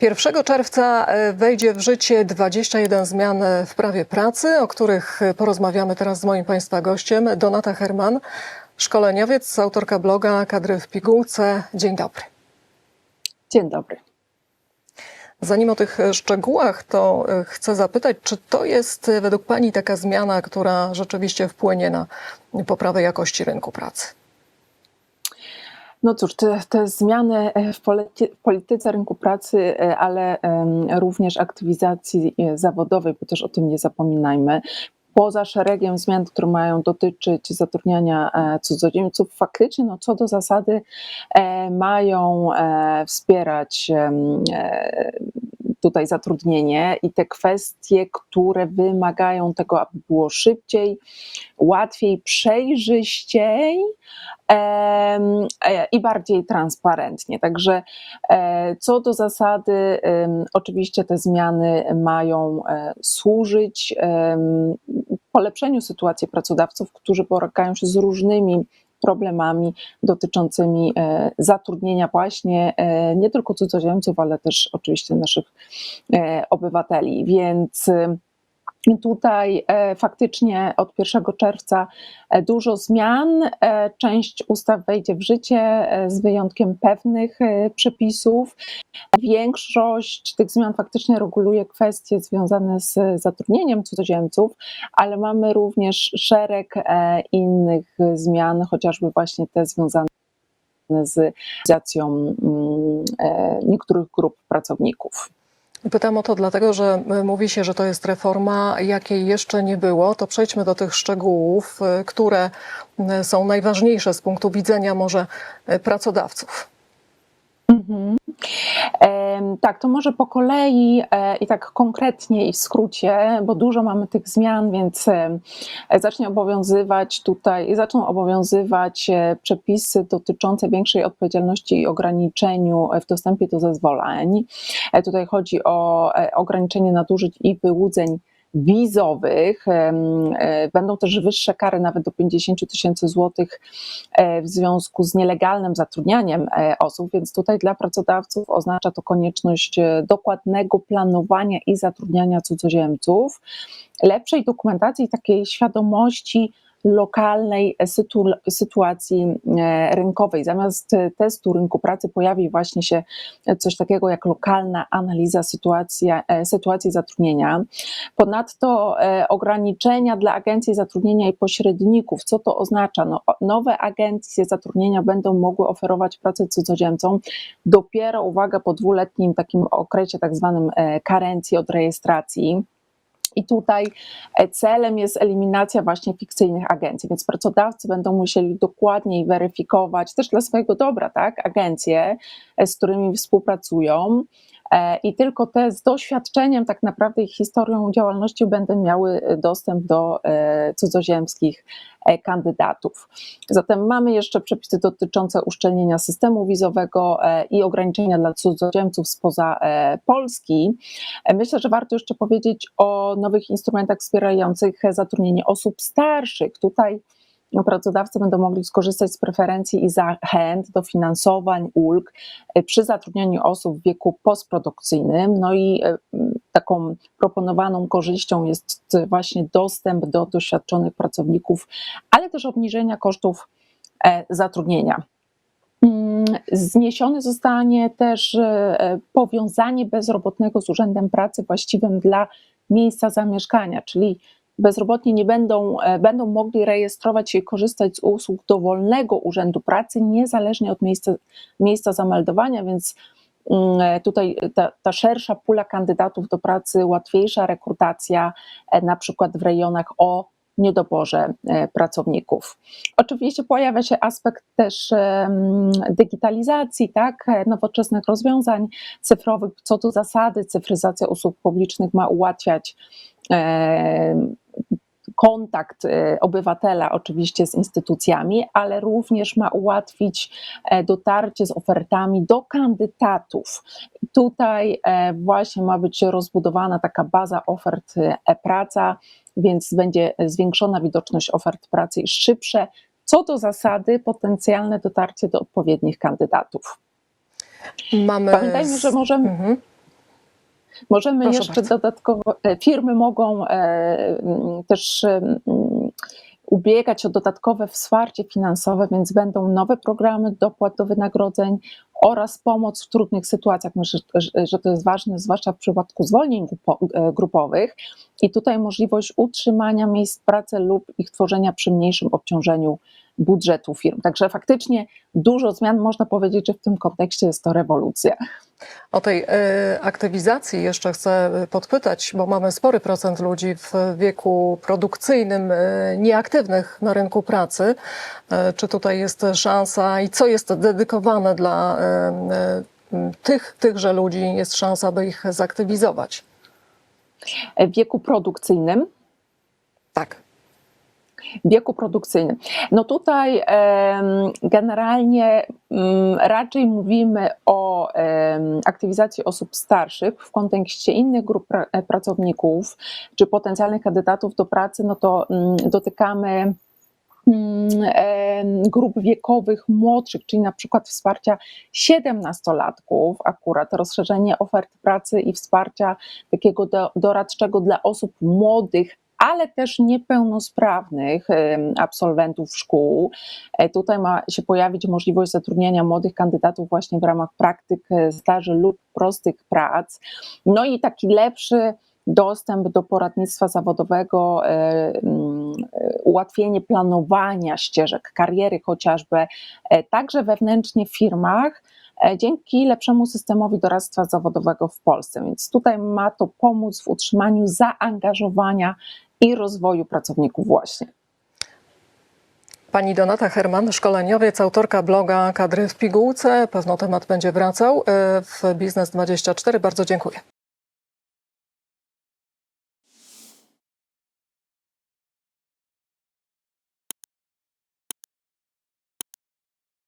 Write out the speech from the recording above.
1 czerwca e, wejdzie w życie 21 zmian w prawie pracy, o których porozmawiamy teraz z moim Państwa gościem, Donata Herman, szkoleniowiec, autorka bloga Kadry w pigułce. Dzień dobry. Dzień dobry. Zanim o tych szczegółach, to e, chcę zapytać, czy to jest e, według Pani taka zmiana, która rzeczywiście wpłynie na poprawę jakości rynku pracy? No cóż, te, te zmiany w polity, w polityce rynku pracy, e, ale również aktywizacji e, zawodowej, bo też o tym nie zapominajmy, poza szeregiem zmian, które mają dotyczyć zatrudniania e, cudzoziemców, faktycznie no, co do zasady e, mają e, wspierać e, tutaj zatrudnienie i te kwestie, które wymagają tego, aby było szybciej, łatwiej, przejrzyściej e, i bardziej transparentnie. Także e, co do zasady, oczywiście te zmiany mają e, służyć polepszeniu sytuacji pracodawców, którzy borykają się z różnymi problemami dotyczącymi e, zatrudnienia właśnie e, nie tylko cudzoziemców, ale też oczywiście naszych e, obywateli. Więc Tutaj e, faktycznie od 1 czerwca e, dużo zmian. E, Część ustaw wejdzie w życie z wyjątkiem pewnych przepisów. Większość tych zmian faktycznie reguluje kwestie związane z zatrudnieniem cudzoziemców, ale mamy również szereg innych zmian, chociażby właśnie te związane z realizacją mm, niektórych grup pracowników. Pytam o to dlatego, że y, mówi się, że to jest reforma, jakiej jeszcze nie było. To przejdźmy do tych szczegółów, y, które y, są najważniejsze z punktu widzenia może pracodawców. Mhm. Tak, to może po kolei e, i tak konkretnie i w skrócie, bo dużo mamy tych zmian, więc em, zacznie obowiązywać tutaj, zaczną obowiązywać e, przepisy dotyczące większej odpowiedzialności i ograniczeniu w dostępie do zezwoleń. E, Tutaj chodzi o e, ograniczenie nadużyć i wyłudzeń wizowych. E, Będą też wyższe kary, nawet do 50 tysięcy złotych e, w związku z nielegalnym zatrudnianiem e, osób, więc tutaj dla pracodawców oznacza to konieczność dokładnego planowania i zatrudniania cudzoziemców, lepszej dokumentacji takiej świadomości lokalnej sytu, sytuacji e, rynkowej. Zamiast e, testu rynku pracy pojawi właśnie się coś takiego jak lokalna analiza sytuacji, sytuacji zatrudnienia. Ponadto e, ograniczenia dla agencji zatrudnienia i pośredników. Co to oznacza? No, nowe agencje zatrudnienia będą mogły oferować pracę cudzoziemcom dopiero, uwaga, po dwuletnim takim okresie tak zwanym e, karencji od rejestracji. I tutaj e, celem jest eliminacja właśnie fikcyjnych agencji, więc pracodawcy będą musieli dokładniej weryfikować, też dla swojego dobra, tak, agencje, e, z którymi współpracują. E, I tylko te z doświadczeniem, tak naprawdę ich historią działalności, będą miały e, dostęp do e, cudzoziemskich kandydatów. Zatem mamy jeszcze przepisy dotyczące uszczelnienia systemu wizowego i ograniczenia dla cudzoziemców spoza Polski. Myślę, że warto jeszcze powiedzieć o nowych instrumentach wspierających zatrudnienie osób starszych. Tutaj pracodawcy będą mogli skorzystać z preferencji i zachęt, dofinansowań, ulg e, przy zatrudnianiu osób w wieku postprodukcyjnym. No i e, taką proponowaną korzyścią jest właśnie dostęp do doświadczonych pracowników, ale też obniżenia kosztów e, zatrudnienia. Mm, Zniesione zostanie też e, powiązanie bezrobotnego z Urzędem Pracy właściwym dla miejsca zamieszkania, czyli bezrobotni nie będą, e, będą mogli rejestrować się i korzystać z usług dowolnego Urzędu Pracy, niezależnie od miejsca, miejsca zameldowania, więc mm, e, tutaj ta, ta szersza pula kandydatów do pracy, łatwiejsza rekrutacja, e, na przykład w rejonach o niedoborze e, pracowników. Oczywiście pojawia się aspekt też em, digitalizacji, tak, e, nowoczesnych rozwiązań cyfrowych. Co do zasady, cyfryzacja usług publicznych ma ułatwiać kontakt e, obywatela oczywiście z instytucjami, ale również ma ułatwić e, dotarcie z ofertami do kandydatów. Tutaj e, właśnie ma być rozbudowana taka baza ofert e, e-praca, więc będzie zwiększona widoczność ofert pracy i szybsze, co do zasady, potencjalne dotarcie do odpowiednich kandydatów. Mamy Pamiętajmy, że możemy. Mhm. Możemy Proszę jeszcze bardzo. dodatkowo, e, firmy mogą e, też em, ubiegać o dodatkowe wsparcie finansowe, więc będą nowe programy dopłat do wynagrodzeń oraz pomoc w trudnych sytuacjach. Myślę, że- to jest ważne, zwłaszcza w przypadku zwolnień grupo- e, grupowych. I tutaj możliwość utrzymania miejsc pracy lub ich tworzenia przy mniejszym obciążeniu budżetu firm. Także faktycznie dużo zmian, można powiedzieć, że w tym kontekście jest to rewolucja. O tej e, aktywizacji jeszcze chcę podpytać, bo mamy spory procent ludzi w wieku produkcyjnym e, nieaktywnych na rynku pracy. E, Czy tutaj jest szansa i co jest dedykowane dla e, e, tych, tychże ludzi, jest szansa, by ich zaktywizować? W wieku produkcyjnym Tak. Wieku produkcyjnym. No tutaj generalnie mm, raczej mówimy o aktywizacji osób starszych w kontekście innych grup e, pracowników czy potencjalnych kandydatów do pracy, no to mm, dotykamy mm, grup wiekowych młodszych, czyli na przykład wsparcia 17-latków, akurat rozszerzenie ofert pracy i wsparcia takiego do, doradczego dla osób młodych, ale też niepełnosprawnych absolwentów szkół. E, Tutaj ma się pojawić możliwość zatrudniania młodych kandydatów właśnie w ramach praktyk, e, staży lub prostych prac. No i taki lepszy dostęp do poradnictwa zawodowego, e, ułatwienie planowania ścieżek kariery chociażby, także wewnętrznie w firmach, dzięki lepszemu systemowi doradztwa zawodowego w Polsce. Więc tutaj ma to pomóc w utrzymaniu zaangażowania i rozwoju pracowników właśnie. Pani Donata Herman, szkoleniowiec, autorka bloga Kadry w pigułce. Pewno temat będzie wracał e, w Biznes24. Bardzo dziękuję.